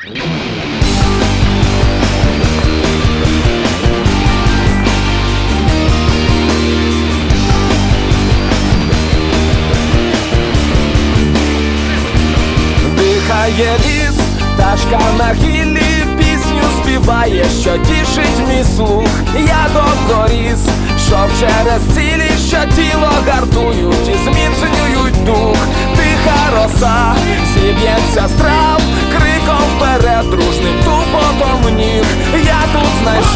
Дихає ліс, пташка на гіллі пісню співає, що тішить мій слух. Я докоріс, що через цілі, що тіло гартують і зміцнюють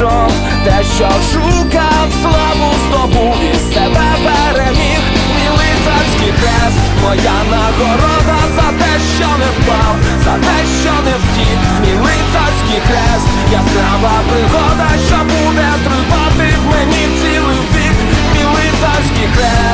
знайшов те, що шукав, славу здобув і себе переміг. Мілицарський хрест, моя нагорода за те, що не впав, за те, що не втік, Мілицарський хрест, яскрава пригода, що буде тривати в мені цілий вік, Мілицарський хрест.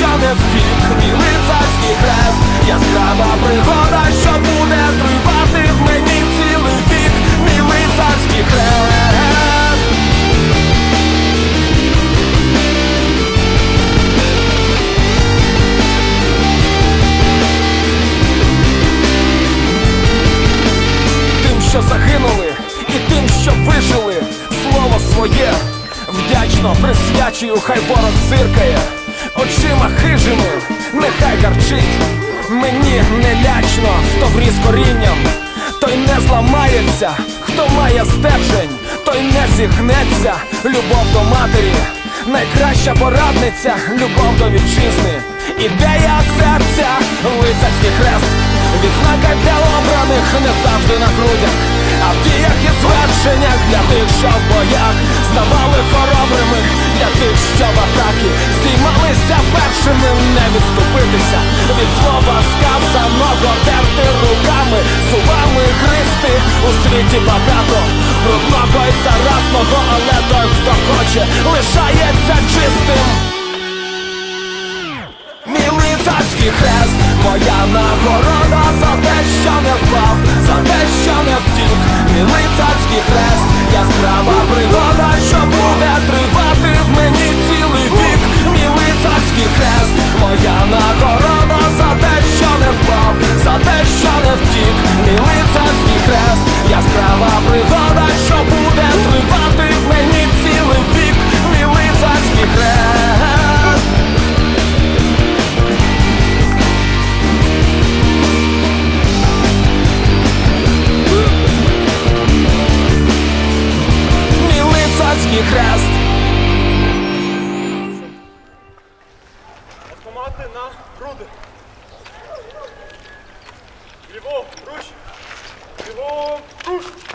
що не втік, мій лицарський хрест, яскрава пригода, що буде тривати в мені цілий вік, мій лицарський хрест. тим, що загинули, і тим, що вижили, слово своє вдячно присвячую, хай ворог зиркає, очима хижими, нехай гарчить. Мені не лячно, хто вріс корінням, той не зламається, хто має стержень, той не зігнеться, любов до матері, найкраща порадниця, любов до вітчизни, ідея серця, лицарський хрест. Відзнака для обраних не завжди на грудях, а в діях і звершеннях для тих, що в боях ставали хоробрими, для тих, що в атаки здіймалися першими, не відступитися від слова сказаного, терти руками, зубами гристи у світі багато брудного і заразного, але той, хто хоче, лишається чистим. Мій лицарський хрест, моя нагорода Ліво, руч. Ліво, руч. Мій лицарський хрест